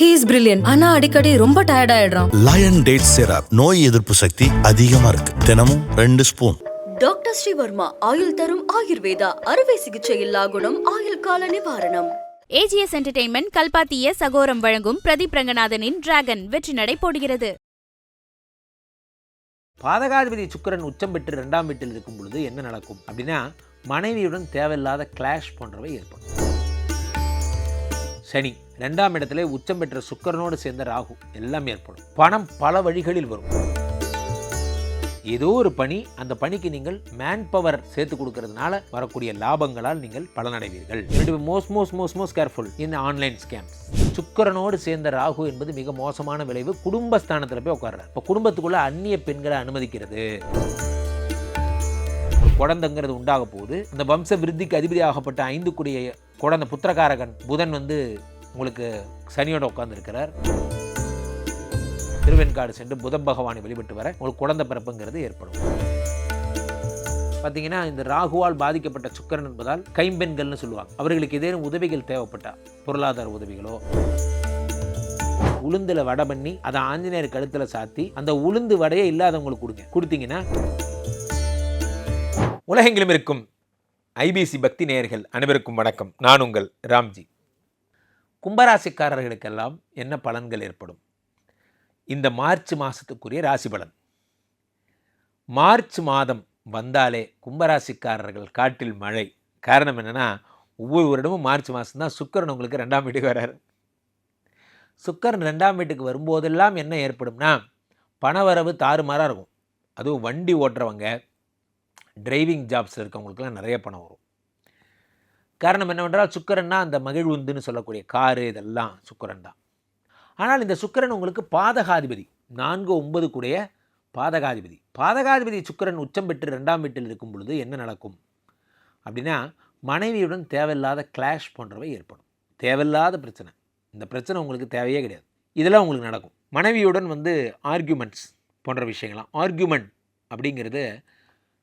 He is brilliant ஆனா அடிக்கடி ரொம்ப டயர்ட் ஆயிடுறான். லயன் டேட் சிரப் நோய் எதிர்ப்பு சக்தி அதிகமா இருக்கு. தினமும் ரெண்டு ஸ்பூன் டாக்டர் ஸ்ரீவர்மா ஆயுள் தரும் ஆயுர்வேதா அறுவை சிகிச்சை இல்லா குணம் ஆயுள் கால நிவாரணம். ஏஜிஎஸ் என்டர்டெயின்மெண்ட் கல்பாத்திய சகோரம் வழங்கும் பிரதீப் ரங்கநாதனின் டிராகன் வெற்றி நடை போடுகிறது. பாதகாதிபதி சுக்கிரன் உச்சம் பெற்று ரெண்டாம் வீட்டில் இருக்கும் பொழுது என்ன நடக்கும் அப்படின்னா மனைவியுடன் தேவையில்லாத கிளாஷ் போன்றவை ஏற்படும். சனி ரெண்டாம் இடத்துல உச்சம் பெற்ற சுக்கிரனோடு சேர்ந்த ராகு எல்லாம் ஏற்படும். பணம் பல வழிகளில் வரும். ஏதோ ஒரு பணி அந்த பணிக்கு நீங்கள் மேன் பவர் சேர்த்து கொடுக்கறதுனால வரக்கூடிய லாபங்களால் நீங்கள் பலனடைவீர்கள். Most most most most careful in online scams சுக்கிரனோடு சேர்ந்த ராகு என்பது மிக மோசமான விளைவு. குடும்பஸ்தானத்தில் போய் உட்கார்றார். இப்போ குடும்பத்துக்குள்ள அந்நிய பெண்களை அனுமதிக்கிறது. குழந்தைங்கிறது உண்டாக போகுது இந்த வம்ச விருத்திக்கு அதிபதியாகப்பட்ட ஐந்து குடிய குழந்தை புத்திரகாரகன் புதன் வந்து உங்களுக்கு சனியோட உட்கார்ந்துருக்கிறார். திருவெண்காடு சென்று புதன் பகவானை வழிபட்டு வர உங்களுக்கு குழந்தை பிறப்புங்கிறது ஏற்படும். பார்த்தீங்கன்னா இந்த ராகுவால் பாதிக்கப்பட்ட சுக்கரன் என்பதால் கைம்பெண்கள்னு சொல்லுவாங்க. அவர்களுக்கு ஏதேனும் உதவிகள் தேவைப்பட்டா பொருளாதார உதவிகளோ உளுந்துல வடை பண்ணி அதை ஆஞ்சநேயர் கழுத்துல சாத்தி அந்த உளுந்து வடையே இல்லாதவங்களுக்கு கொடுங்க. கொடுத்தீங்கன்னா உலகெங்கிலும் இருக்கும் ஐபிசி பக்தி நேயர்கள் அனைவருக்கும் வணக்கம். நான் உங்கள் ராம்ஜி. கும்பராசிக்காரர்களுக்கெல்லாம் என்ன பலன்கள் ஏற்படும்? இந்த மார்ச் மாதத்துக்குரிய ராசி பலன். மார்ச் மாதம் வந்தாலே கும்பராசிக்காரர்கள் காட்டில் மழை. காரணம் என்னென்னா ஒவ்வொரு வருடமும் மார்ச் மாதம் தான் சுக்கரன் உங்களுக்கு ரெண்டாம் வீட்டுக்கு வராரு. சுக்கரன் ரெண்டாம் வீட்டுக்கு வரும்போதெல்லாம் என்ன ஏற்படும்னா பணவரவு தாறுமாறாக இருக்கும். அதுவும் வண்டி ஓட்டுறவங்க டிரைவிங் ஜாப்ஸில் இருக்கவங்களுக்குலாம் நிறைய பணம் வரும். காரணம் என்னவென்றால் சுக்கரன்னா அந்த மகிழ்வுந்துன்னு சொல்லக்கூடிய காரு இதெல்லாம் சுக்கரன் தான். ஆனால் இந்த சுக்கிரன் உங்களுக்கு பாதகாதிபதி நான்கு ஒன்பது கூடிய பாதகாதிபதி. பாதகாதிபதி சுக்கிரன் உச்சம் பெற்று ரெண்டாம் வீட்டில் இருக்கும் பொழுது என்ன நடக்கும்? அப்படின்னா மனைவியுடன் தேவையில்லாத கிளாஷ் போன்றவை ஏற்படும். தேவையில்லாத பிரச்சனை. இந்த பிரச்சனை உங்களுக்கு தேவையே கிடையாது. இதெல்லாம் உங்களுக்கு நடக்கும். மனைவியுடன் வந்து ஆர்கியூமெண்ட்ஸ் போன்ற விஷயங்கள்லாம். ஆர்கியூமெண்ட் அப்படிங்கிறது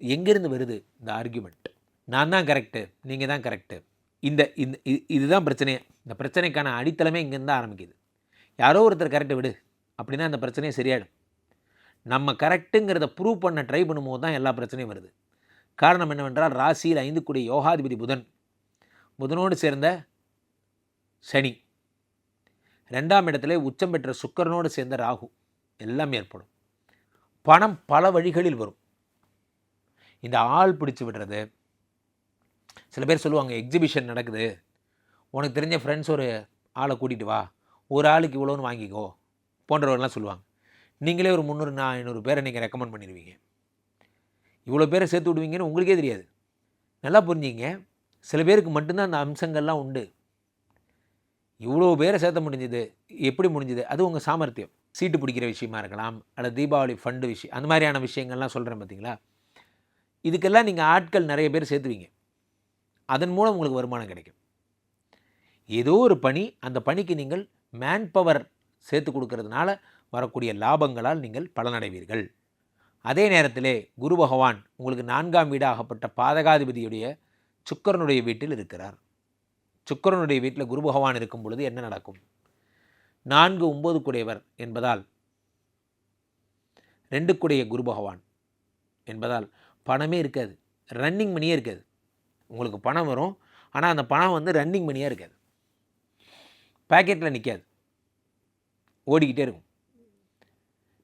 எங்கேருந்து வருது? இந்த ஆர்கியூமெண்ட் நான் தான் கரெக்டு நீங்கள் தான் கரெக்டு இந்த இந்த இது- இதுதான் பிரச்சனையே. இந்த பிரச்சனைக்கான அடித்தளமே இங்கேருந்து ஆரம்பிக்குது. யாரோ ஒருத்தர் கரெக்டை விடு. அப்படின்னா அந்த பிரச்சனையே சரியாயிடும். நம்ம கரெக்டுங்கிறத ப்ரூவ் பண்ண ட்ரை பண்ணும்போது தான் எல்லா பிரச்சனையும் வருது. காரணம் என்னவென்றால் ராசியில் ஐந்து கூடிய யோகாதிபதி புதன். புதனோடு சேர்ந்த சனி. ரெண்டாம் இடத்துல உச்சம் பெற்ற சுக்கரனோடு சேர்ந்த ராகு. எல்லாம் ஏற்படும். பணம் பல வழிகளில் வரும். இந்த ஆள் பிடிச்சி விடுறது சில பேர் சொல்லுவாங்க எக்ஸிபிஷன் நடக்குது. உனக்கு தெரிஞ்ச ஃப்ரெண்ட்ஸ் ஒரு ஆளை கூட்டிகிட்டு வா. ஒரு ஆளுக்கு இவ்வளோன்னு வாங்கிக்கோ. போன்றவர்கள்லாம் சொல்லுவாங்க. நீங்களே ஒரு முந்நூறு நான் ஐநூறு பேரை நீங்கள் ரெக்கமெண்ட் பண்ணிடுவீங்க இவ்வளோ பேரை சேர்த்து விடுவீங்கன்னு உங்களுக்கே தெரியாது. நல்லா புரிஞ்சிங்க. சில பேருக்கு மட்டும்தான் அந்த அம்சங்கள்லாம் உண்டு. இவ்வளோ பேரை சேர்த்த முடிஞ்சது. எப்படி முடிஞ்சது? அது உங்கள் சாமர்த்தியம். சீட்டு பிடிக்கிற விஷயமா இருக்கலாம் அல்லது தீபாவளி ஃபண்டு விஷயம் அந்த மாதிரியான விஷயங்கள்லாம் சொல்கிறேன் பார்த்தீங்களா இதுக்கெல்லாம் நீங்கள் ஆட்கள் நிறைய பேர் சேர்த்துவீங்க. அதன் மூலம் உங்களுக்கு வருமானம் கிடைக்கும். ஏதோ ஒரு பணி அந்த பணிக்கு நீங்கள் மேன் பவர் சேர்த்து கொடுக்கறதுனால வரக்கூடிய லாபங்களால் நீங்கள் பலனடைவீர்கள். அதே நேரத்திலே குரு பகவான் உங்களுக்கு நான்காம் வீடாகப்பட்ட பாதகாதிபதியுடைய சுக்கிரனுடைய வீட்டில் இருக்கிறார். சுக்கிரனுடைய வீட்டில் குரு பகவான் இருக்கும் பொழுது என்ன நடக்கும்? நான்கு ஒன்பது குடையவர் என்பதால் ரெண்டு குடைய குரு பகவான் என்பதால் பணமே இருக்காது. ரன்னிங் மணியே இருக்காது. உங்களுக்கு பணம் வரும். ஆனால் அந்த பணம் வந்து ரன்னிங் மணியாக இருக்காது. பேக்கெட்டில் நிற்காது ஓடிக்கிட்டே இருக்கும்.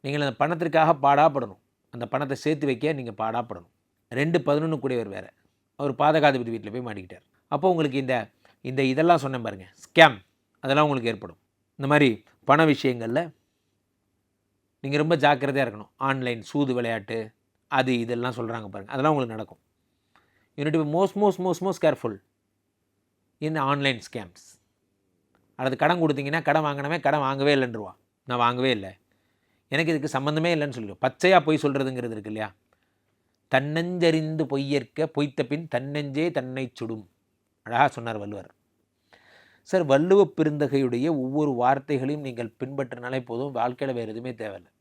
நீங்கள் அந்த பணத்திற்காக பாடாப்படணும். அந்த பணத்தை சேர்த்து வைக்க நீங்கள் பாடாப்படணும். ரெண்டு பதினொன்று கூடியவர் வேறு. அவர் பாதகாதிபதி வீட்டில் போய் மாட்டிக்கிட்டார். அப்போ உங்களுக்கு இந்த இந்த இதெல்லாம் சொன்னேன் பாருங்கள் ஸ்கேம் அதெல்லாம் உங்களுக்கு ஏற்படும். இந்த மாதிரி பண விஷயங்களில் நீங்கள் ரொம்ப ஜாக்கிரதையாக இருக்கணும். ஆன்லைன் சூது விளையாட்டு அது இதெல்லாம் சொல்கிறாங்க பாருங்கள் அதெல்லாம் உங்களுக்கு நடக்கும். Unit most most most most careful in online scams அல்லது கடன் கொடுத்தீங்கன்னா கடன் வாங்கினமே கடன் வாங்கவே இல்லைன்றுவான் நான் வாங்கவே இல்லை. எனக்கு இதுக்கு சம்மந்தமே இல்லைன்னு சொல்லிடுவோம் பச்சையாக பொய் சொல்கிறதுங்கிறது இருக்கு இல்லையா? தன்னஞ்சறிந்து பொய்யற்க பொய்த்த பின் தன்னெஞ்சே தன்னை சுடும். அழகாக சொன்னார் வள்ளுவர். சார் வள்ளுவ பெருந்தகையுடைய ஒவ்வொரு வார்த்தைகளையும் நீங்கள் பின்பற்றினாலே போதும். வாழ்க்கையில் வேறு எதுவுமே தேவையில்லை.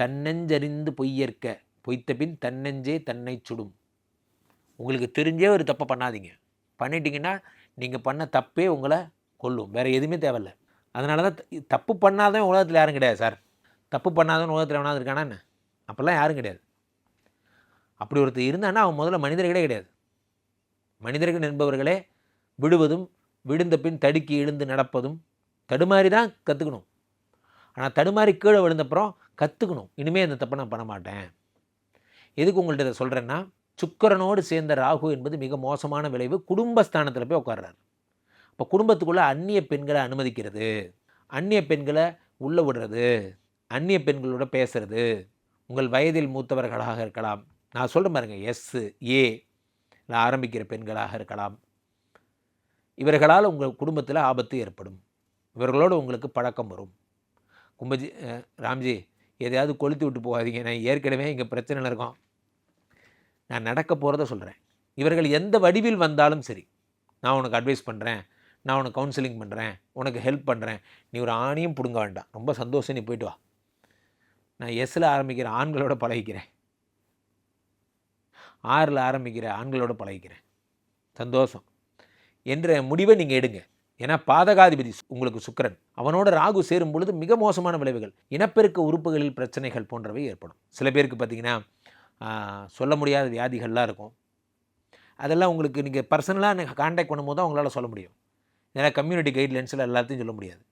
தன்னஞ்சறிந்து பொய்யற்க பொய்த்த பின் தன்னெஞ்சே தன்னை சுடும். உங்களுக்கு தெரிஞ்சே ஒரு தப்பை பண்ணாதீங்க. பண்ணிட்டீங்கன்னா நீங்கள் பண்ண தப்பே உங்களை கொல்லும். வேறு எதுவுமே தேவையில்ல. அதனால தான் தப்பு பண்ணாதான் உலகத்தில் யாரும் கிடையாது சார். தப்பு பண்ணாதவன் உலகத்தில் எவனாவது இருக்கானா என்ன? அப்போல்லாம் யாரும் கிடையாது. அப்படி ஒருத்தர் இருந்தான்னா அவன் முதல்ல மனிதர்களே கிடையாது. மனிதர்கள் என்பவர்களே விடுவதும் விழுந்த பின் தடுக்கி எழுந்து நடப்பதும் தடுமாறி தான் கற்றுக்கணும் ஆனால் தடுமாறி கீழே விழுந்தப்புறம் கற்றுக்கணும் இனிமேல் இந்த தப்பை நான் பண்ண மாட்டேன். எதுக்கு உங்கள்கிட்ட இதை சொல்கிறேன்னா சுக்கிரனோடு சேர்ந்த ராகு என்பது மிக மோசமான விளைவு. குடும்பஸ்தானத்தில் போய் உட்கார்றாரு இப்போ குடும்பத்துக்குள்ளே அந்நிய பெண்களை அனுமதிக்கிறது. அந்நிய பெண்களை உள்ளே விடுறது. அந்நிய பெண்களோட பேசுறது. உங்கள் வயதில் மூத்தவர்களாக இருக்கலாம். நான் சொல்கிறேன் பாருங்கள் எஸ்ஸு ஏ ஆரம்பிக்கிற பெண்களாக இருக்கலாம். இவர்களால் உங்கள் குடும்பத்தில் ஆபத்து ஏற்படும். இவர்களோடு உங்களுக்கு பழக்கம் வரும். கும்பஜி ராம்ஜி எதையாவது கொளுத்தி விட்டு போகாதீங்க. நான் ஏற்கனவே இங்கே பிரச்சனையில் இருக்கோம். நான் நடக்க போகிறத சொல்கிறேன் இவர்கள் எந்த வடிவில் வந்தாலும் சரி நான் உனக்கு அட்வைஸ் பண்ணுறேன் நான் உனக்கு கவுன்சிலிங் பண்ணுறேன் உனக்கு ஹெல்ப் பண்ணுறேன் நீ ஒரு ஆணையும் பிடுங்க வேண்டாம். ரொம்ப சந்தோஷம் நீ போயிட்டு வா. நான் எஸ்ஸில் ஆரம்பிக்கிற ஆண்களோட பழகிக்கிறேன். ஆறில் ஆரம்பிக்கிற ஆண்களோட பழகிக்கிறேன். சந்தோஷம். என்ற முடிவை நீங்கள் எடுங்க. ஏன்னா பாதகாதிபதி உங்களுக்கு சுக்கிரன். அவனோட ராகு சேரும் பொழுது மிக மோசமான விளைவுகள் இனப்பெருக்க உறுப்புகளில் பிரச்சனைகள் போன்றவை ஏற்படும். சில பேருக்கு பார்த்தீங்கன்னா சொல்ல முடியாத வியாதிகள்லாம் இருக்கும். அதெல்லாம் உங்களுக்கு நீங்கள் பர்சனலாக காண்டாக்ட் பண்ணும்போது தான் உங்களால் சொல்ல முடியும். ஏன்னா கம்யூனிட்டி கைட்லைன்ஸில் எல்லாத்தையும் சொல்ல முடியாது.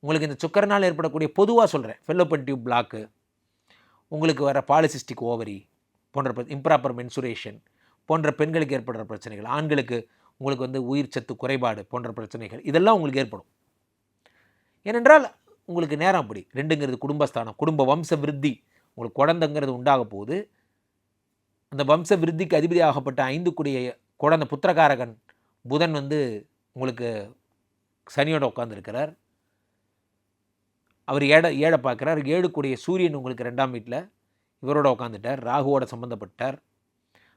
உங்களுக்கு இந்த சுக்கரனால் ஏற்படக்கூடிய பொதுவாக சொல்கிறேன் ஃபெல்லோப்பன் டியூப் பிளாக்கு உங்களுக்கு வர பாலிசிஸ்டிக் ஓவரி போன்ற இம்ப்ராப்பர் மென்சுரேஷன் போன்ற பெண்களுக்கு ஏற்படுற பிரச்சனைகள் ஆண்களுக்கு உங்களுக்கு வந்து உயிர் சத்து குறைபாடு போன்ற பிரச்சனைகள் இதெல்லாம் உங்களுக்கு ஏற்படும். ஏனென்றால் உங்களுக்கு நேரம் அப்படி. ரெண்டுங்கிறது குடும்பஸ்தானம். குடும்ப வம்ச விருத்தி. உங்களுக்கு குழந்தைங்கிறது உண்டாக போகுது அந்த வம்ச விருத்திக்கு அதிபதி ஆகப்பட்ட ஐந்து குடிய குழந்தை புத்திரகாரகன் புதன் வந்து உங்களுக்கு சனியோட உட்காந்துருக்கிறார் அவர் ஏழை ஏழை பார்க்குறார். ஏழு கூடிய சூரியன் உங்களுக்கு ரெண்டாம் வீட்டில் இவரோட உட்காந்துட்டார் ராகுவோட சம்மந்தப்பட்டார்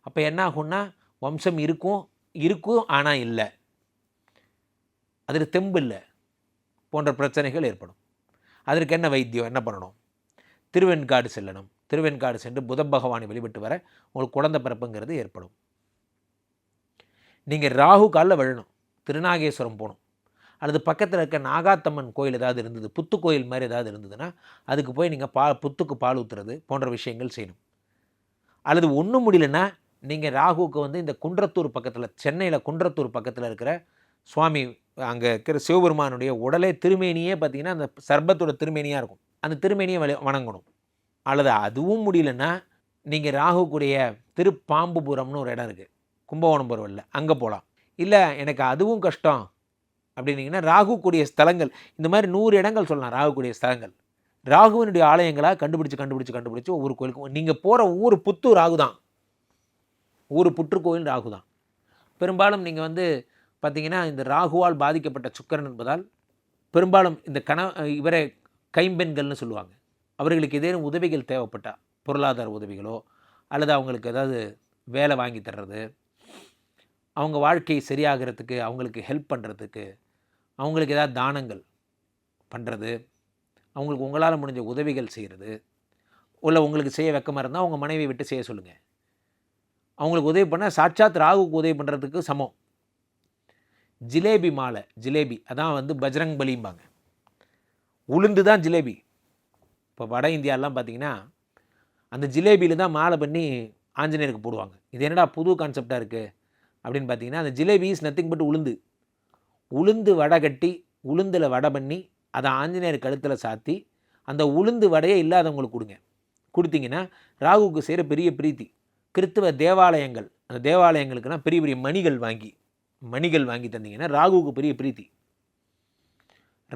அப்போ என்ன ஆகும்னா வம்சம் இருக்கும் இருக்கும் ஆனால் இல்லை. அதில் தெம்பு இல்லை. போன்ற பிரச்சனைகள் ஏற்படும். அதற்கு என்ன வைத்தியம் என்ன பண்ணணும்? திருவெண்காடு செல்லணும். திருவெண்காடு சென்று புத பகவானை வழிபட்டு வர உங்களுக்கு குழந்தை பிறப்புங்கிறது ஏற்படும். நீங்கள் ராகு காலில் விழணும். திருநாகேஸ்வரம் போகணும். அல்லது பக்கத்தில் இருக்க நாகாத்தம்மன் கோயில் ஏதாவது இருந்தது புத்து கோயில் மாதிரி ஏதாவது இருந்ததுன்னா அதுக்கு போய் நீங்கள் பா புத்துக்கு பால் ஊற்றுறது போன்ற விஷயங்கள் செய்யணும். அல்லது ஒன்றும் முடியலன்னா நீங்கள் ராகுவுக்கு வந்து இந்த குன்றத்தூர் பக்கத்தில் சென்னையில் குன்றத்தூர் பக்கத்தில் இருக்கிற சுவாமி அங்கே இருக்கிற சிவபெருமானுடைய உடலே திருமேனியே பார்த்தீங்கன்னா அந்த சர்பத்தோட திருமேனியாக இருக்கும். அந்த திருமேனியை வழி வணங்கணும். அல்லது அதுவும் முடியலன்னா நீங்கள் ராகுக்குடைய திருப்பாம்புபுரம்னு ஒரு இடம் இருக்குது கும்பகோணம் போகிறவல்ல அங்கே போகலாம் இல்லை எனக்கு அதுவும் கஷ்டம் அப்படின்னீங்கன்னா ராகுக்குடைய ஸ்தலங்கள் இந்த மாதிரி நூறு இடங்கள் சொல்லலாம் ராகுக்குடைய ஸ்தலங்கள். ராகுவினுடைய ஆலயங்களாக கண்டுபிடிச்சு கண்டுபிடிச்சு கண்டுபிடிச்சு ஒவ்வொரு கோயிலுக்கும் நீங்கள் போகிற ஊர் புத்து ராகு தான். ஊர் புற்றுக்கோயில் ராகு தான். பெரும்பாலும் நீங்கள் வந்து பார்த்தீங்கன்னா இந்த ராகுவால் பாதிக்கப்பட்ட சுக்கரன் என்பதால் பெரும்பாலும் இந்த கண இவரை கைம்பெண்கள்னு சொல்லுவாங்க. அவர்களுக்கு ஏதேனும் உதவிகள் தேவைப்பட்டா பொருளாதார உதவிகளோ அல்லது அவங்களுக்கு ஏதாவது வேலை வாங்கி தர்றது அவங்க வாழ்க்கை சரியாகிறதுக்கு அவங்களுக்கு ஹெல்ப் பண்ணுறதுக்கு அவங்களுக்கு ஏதாவது தானங்கள் பண்ணுறது அவங்களுக்கு உங்களால் முடிஞ்ச உதவிகள் செய்கிறது இல்லை உங்களுக்கு செய்ய வெக்கமாக இருந்தால் அவங்க மனைவி விட்டு செய்ய சொல்லுங்கள் அவங்களுக்கு உதவி பண்ணால் சாட்சாத் ராகுக்கு உதவி பண்ணுறதுக்கு சமம். ஜிலேபி மாலை ஜிலேபி அதான் வந்து பஜ்ரங் பலிம்பாங்க. உளுந்து தான் ஜிலேபி. இப்போ வட இந்தியாலாம் பார்த்தீங்கன்னா அந்த ஜிலேபியில் தான் மாலை பண்ணி ஆஞ்சநேயருக்கு போடுவாங்க. இது என்னடா புது கான்செப்டாக இருக்குது அப்படின்னு பார்த்தீங்கன்னா அந்த ஜிலேபி இஸ் நத்திங் பட் உளுந்து. உளுந்து வடை கட்டி உளுந்தில் வடை பண்ணி அதை ஆஞ்சநேயர் கழுத்தில் சாத்தி அந்த உளுந்து வடையே இல்லாதவங்களுக்கு கொடுங்க. கொடுத்தீங்கன்னா ராகுவுக்கு செய்கிற பெரிய பிரீத்தி. கிறித்துவ தேவாலயங்கள் அந்த தேவாலயங்களுக்குனா பெரிய பெரிய மணிகள் வாங்கி மணிகள் வாங்கி தந்தீங்கன்னா ராகுவுக்கு பெரிய பிரீத்தி.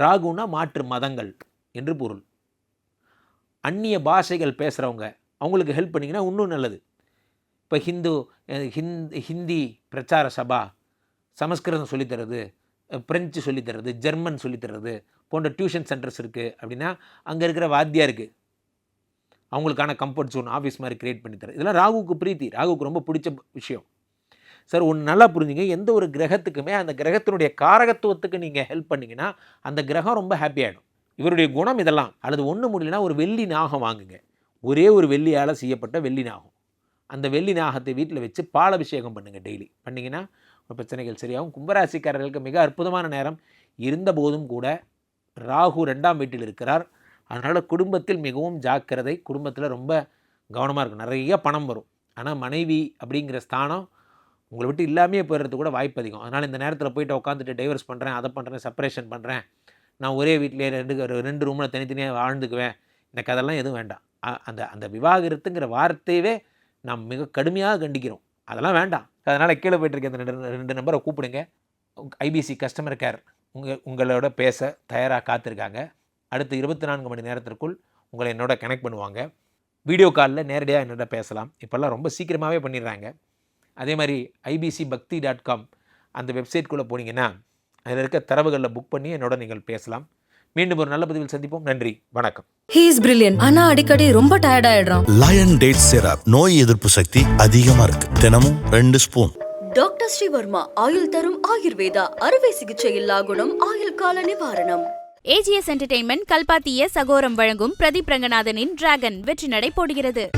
ராகுனா மாற்று மதங்கள் என்று பொருள். அந்நிய பாஷைகள் பேசுகிறவங்க அவங்களுக்கு ஹெல்ப் பண்ணிங்கன்னா இன்னும் நல்லது. இப்போ ஹிந்து ஹிந்த் ஹிந்தி பிரச்சார சபா சமஸ்கிருதம் சொல்லித்தரது அஹ், பிரெஞ்சு சொல்லித்தரது ஜெர்மன் சொல்லித்தரது போன்ற டியூஷன் சென்டர்ஸ் இருக்குது அப்படின்னா அங்கே இருக்கிற வாத்தியா இருக்குது அவங்களுக்கான கம்ஃபர்ட் ஜோன் ஆஃபீஸ் மாதிரி க்ரியேட் பண்ணி தரது இதெல்லாம் ராகுவுக்கு பிரீத்தி. ராகுவுக்கு ரொம்ப பிடிச்ச விஷயம். சார் ஒன்று நல்லா புரிஞ்சுங்க. எந்த ஒரு கிரகத்துக்குமே அந்த கிரகத்தினுடைய காரகத்துவத்துக்கு நீங்கள் ஹெல்ப் பண்ணிங்கன்னா அந்த கிரகம் ரொம்ப ஹாப்பி ஆகிடும் இவருடைய குணம் இதெல்லாம். அல்லது ஒன்று முடியலனா ஒரு வெள்ளி நாகம் வாங்குங்க. ஒரே ஒரு வெள்ளியால் செய்யப்பட்ட வெள்ளி நாகம். அந்த வெள்ளி நாகத்தை வீட்டில் வச்சு பாலபிஷேகம் பண்ணுங்கள் டெய்லி. பண்ணிங்கன்னா பிரச்சனைகள் சரியாகும். கும்பராசிக்காரர்களுக்கு மிக அற்புதமான நேரம். இருந்தபோதும் கூட ராகு ரெண்டாம் வீட்டில் இருக்கிறார். அதனால் குடும்பத்தில் மிகவும் ஜாக்கிரதை குடும்பத்தில் ரொம்ப கவனமாக இருக்கும் நிறைய பணம் வரும். ஆனால் மனைவி அப்படிங்கிற ஸ்தானம் உங்களை விட்டு இல்லாமே போயிடுறது கூட வாய்ப்பு அதிகம். அதனால் இந்த நேரத்தில் போயிட்டு உட்காந்துட்டு டைவர்ஸ் பண்ணுறேன் அதை பண்ணுறேன் செப்பரேஷன் பண்ணுறேன் நான் ஒரே வீட்டிலே ரெண்டு ரெண்டு ரூமில் தனித்தனியாக வாழ்ந்துக்குவேன். இந்த கதெல்லாம் எதுவும் வேண்டாம். அந்த அந்த விவாகரத்துங்கிற வார்த்தையவே நாம் மிக கடுமையாக கண்டிக்கிறோம். அதெல்லாம் வேண்டாம். அதனால் கீழே போயிட்டு இருக்க இந்த ரெண்டு ரெண்டு நம்பரை கூப்பிடுங்க. ஐபிசி கஸ்டமர் கேர் உங்கள் உங்களோட பேச தயாராக காத்திருக்காங்க. அடுத்த இருபத்தி நான்கு மணி நேரத்திற்குள் உங்களை என்னோட கனெக்ட் பண்ணுவாங்க. வீடியோ காலில் நேரடியாக என்னோட பேசலாம். இப்போல்லாம் ரொம்ப சீக்கிரமாகவே பண்ணிடுறாங்க. அதே மாதிரி ஐபிசி பக்தி டாட் காம் அந்த வெப்சைட்குள்ளே போனீங்கன்னா அதில் இருக்க தரவுகளில் புக் பண்ணி என்னோட நீங்கள் பேசலாம். மீண்டும் ஒரு நல்ல பதிவில் சந்திப்போம். நன்றி. வணக்கம். ஹீ இஸ் பிரில்லியன் ஆனா அடிக்கடி ரொம்ப டயர்ட் ஆயிடுறான். லயன் டேட் சிரப் நோய் எதிர்ப்பு சக்தி அதிகமா இருக்கு. தினமும் ரெண்டு ஸ்பூன் டாக்டர் ஸ்ரீவர்மா ஆயுள் தரும் ஆயுர்வேதா அறுவை சிகிச்சை இல்லா குணம் ஆயுள் கால நிவாரணம். ஏஜிஎஸ் என்டர்டெயின்மெண்ட் கல்பாத்திய சகோரம் வழங்கும் பிரதீப் ரங்கநாதனின் டிராகன் வெற்றி நடை போடுகிறது.